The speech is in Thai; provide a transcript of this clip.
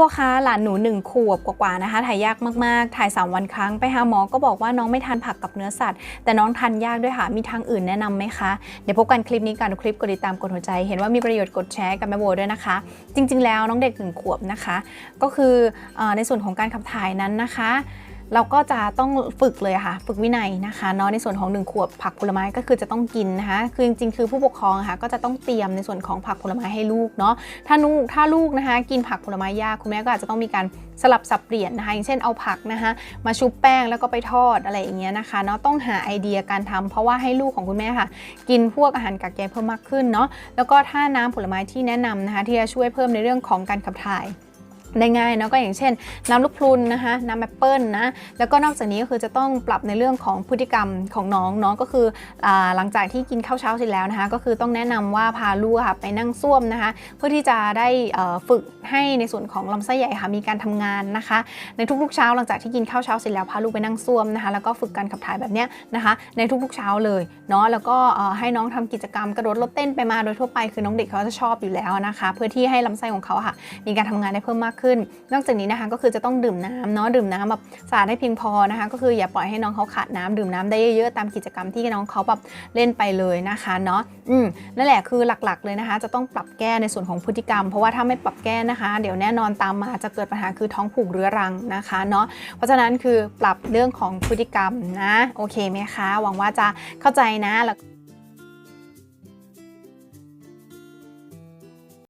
พ่อคะหลานหนูหนึ่งขวบกว่าๆนะคะ ถ่ายยากมากๆ ถ่าย 3 วันครั้งไปหาหมอก็บอกว่าน้องไม่ทานผักกับเนื้อสัตว์ แต่น้องทานยากด้วยค่ะ มีทางอื่นแนะนำไหมคะ เดี๋ยวพบกันคลิปนี้กันคลิปกดติดตามกดหัวใจ เห็นว่ามีประโยชน์กดแชร์กับแม่โบด้วยนะคะ จริง ๆ แล้วน้องเด็กหนึ่งขวบนะคะ ก็คือเออในส่วนของการขับถ่ายนั้นนะคะ เราก็จะต้องฝึกเลยค่ะ ฝึกวินัยนะคะเนาะในส่วนของหนึ่งขวบผักผลไม้ก็คือจะต้องกินนะคะ คือจริงๆคือผู้ปกครองค่ะก็จะต้องเตรียมในส่วนของผักผลไม้ให้ลูกเนาะถ้าลูกถ้าลูกนะคะ กินผักผลไม้ยากคุณแม่ก็อาจจะต้องมีการสลับสับเปลี่ยนนะคะอย่างเช่นเอาผักนะคะมาชุบแป้งแล้วก็ไปทอดอะไรอย่างเงี้ยนะคะเนาะต้องหาไอเดียการทำเพราะว่าให้ลูกของคุณแม่ค่ะ กินพวกอาหารกักใยเพิ่มมากขึ้นเนาะแล้วก็ถ้าน้ำผลไม้ที่แนะนำนะคะที่จะช่วยเพิ่มในเรื่องของการขับถ่าย ได้ง่ายนะก็อย่างเช่น น้ำลูกพรุนนะคะน้ำแอปเปิลนะแล้วก็นอกจากนี้ก็คือจะต้องปรับในเรื่องของพฤติกรรมของน้องเนาะก็คืออหลังจากที่กินข้าวเช้าเสร็จแล้วนะคะ ก็คือต้องแนะนำว่าพาลูกค่ะไปนั่งส้วมนะคะ เพื่อที่จะได้ฝึกให้ในส่วนของลำไส้ใหญ่ค่ะมีการทำงานนะคะ ในทุกๆเช้าหลังจากที่กินข้าวเช้าเสร็จแล้วพาลูกไปนั่งส้วมนะคะแล้วก็ฝึกการขับถ่ายแบบเนี้ยนะคะ ในทุกๆเช้าเลยเนาะแล้วก็ให้น้องทำกิจกรรมกระโดดรถเต้นไปมาโดยทั่วไปคือน้องเด็กเขาจะชอบอยู่แล้วนะคะ เพื่อที่ให้ลำไส้ของเขาค่ะ มีการทำงานได้เพิ่มมากขึ้น นอกจากนี้นะคะก็คือจะต้องดื่มน้ำเนาะดื่มน้ำแบบสะอาดให้เพียงพอนะคะ ก็คืออย่าปล่อยให้น้องเขาขาดน้ำดื่มน้ำได้เยอะๆตามกิจกรรมที่น้องเขาแบบเล่นไปเลยนะคะเนาะอืมนั่นแหละคือหลักๆเลยนะคะ จะต้องปรับแก้ในส่วนของพฤติกรรม เพราะว่าถ้าไม่ปรับแก้นะคะ เดี๋ยวแน่นอนตามมาจะเกิดปัญหาคือท้องผูกเรื้อรังนะคะเนาะเพราะฉะนั้นคือปรับเรื่องของพฤติกรรมนะโอเคไหมคะ หวังว่าจะเข้าใจนะแล้ว